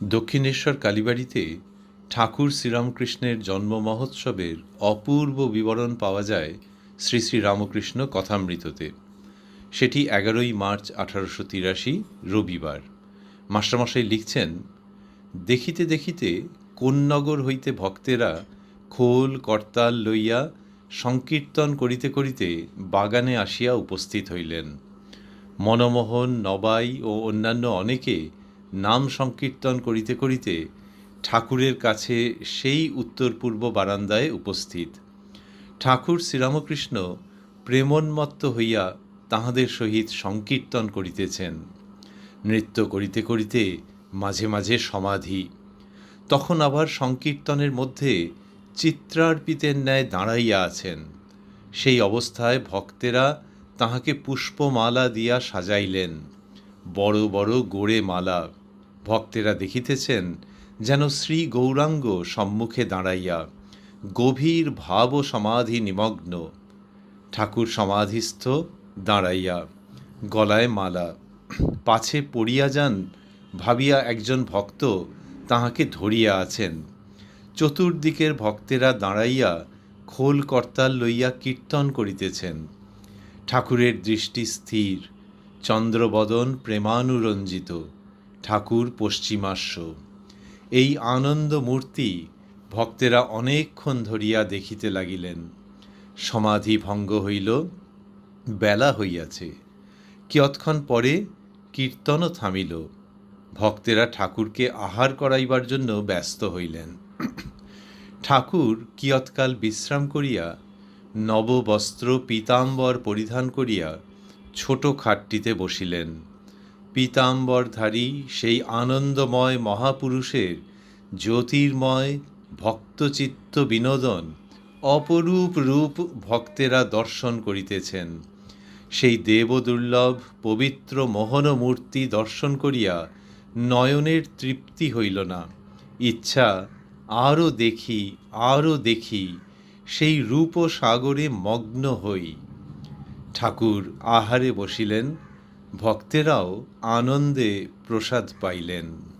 দক্ষিণেশ্বর কালীবাড়িতে ঠাকুর শ্রীরামকৃষ্ণের জন্ম মহোৎসবের অপূর্ব বিবরণ পাওয়া যায় শ্রী শ্রী রামকৃষ্ণ কথামৃততে। সেটি এগারোই মার্চ আঠারোশো তিরাশি, রবিবার। মাস্টারমশাই লিখছেন, দেখিতে দেখিতে কোন নগর হইতে ভক্তেরা খোল, করতাল লইয়া সংকীর্তন করিতে করিতে বাগানে আসিয়া উপস্থিত হইলেন। মনমোহন, নবাই ও অন্যান্য অনেকে নাম সংকীর্তন করিতে করিতে ঠাকুরের কাছে সেই উত্তর পূর্ব বারান্দায় উপস্থিত। ঠাকুর শ্রীরামকৃষ্ণ প্রেমোন্মত্ত হইয়া তাহাদের সহিত সংকীর্তন করিতেছেন। নৃত্য করিতে করিতে মাঝে মাঝে সমাধি। তখন আবার সংকীর্তনের মধ্যে চিত্রার্পিতের ন্যায় দাঁড়াইয়া আছেন। সেই অবস্থায় ভক্তেরা তাহাকে পুষ্পমালা দিয়া সাজাইলেন। বড় বড় গোড়ে মালা ভক্তেরা দেখিতেছেন যেন শ্রী গৌরাঙ্গ সম্মুখে দাঁড়াইয়া গভীর ভাব ও সমাধি নিমগ্ন। ঠাকুর সমাধিস্থ দাঁড়াইয়া গলায় মালা, পাছে পড়িয়া যান ভাবিয়া একজন ভক্ত তাহাকে ধরিয়া আছেন। চতুর্দিকের ভক্তেরা দাঁড়াইয়া খোল কর্তাল লইয়া কীর্তন করিতেছেন। ঠাকুরের দৃষ্টি স্থির, চন্দ্রবদন প্রেমানুরঞ্জিত। ঠাকুর পশ্চিমাস্য এই আনন্দ মূর্তি ভক্তেরা অনেকক্ষণ ধরিয়া দেখিতে লাগিলেন। সমাধি ভঙ্গ হইল, বেলা হইয়াছে। কিয়ৎক্ষণ পরে কীর্তনও থামিল। ভক্তেরা ঠাকুরকে আহার করাইবার জন্য ব্যস্ত হইলেন। ঠাকুর কিয়ৎকাল বিশ্রাম করিয়া নববস্ত্র পীতাম্বর পরিধান করিয়া ছোট খাটটিতে বসিলেন। পীতাম্বরধারী সেই আনন্দময় মহাপুরুষের জ্যোতির্ময় ভক্তচিত্ত বিনোদন অপরূপ রূপ ভক্তেরা দর্শন করিতেছেন। সেই দেবদুর্লভ পবিত্র মোহন মূর্তি দর্শন করিয়া নয়নের তৃপ্তি হইল না। ইচ্ছা আরও দেখি আরও দেখি, সেই রূপ সাগরে মগ্ন হই। ঠাকুর আহারে বসিলেন। ভক্তেরাও আনন্দে প্রসাদ পাইলেন।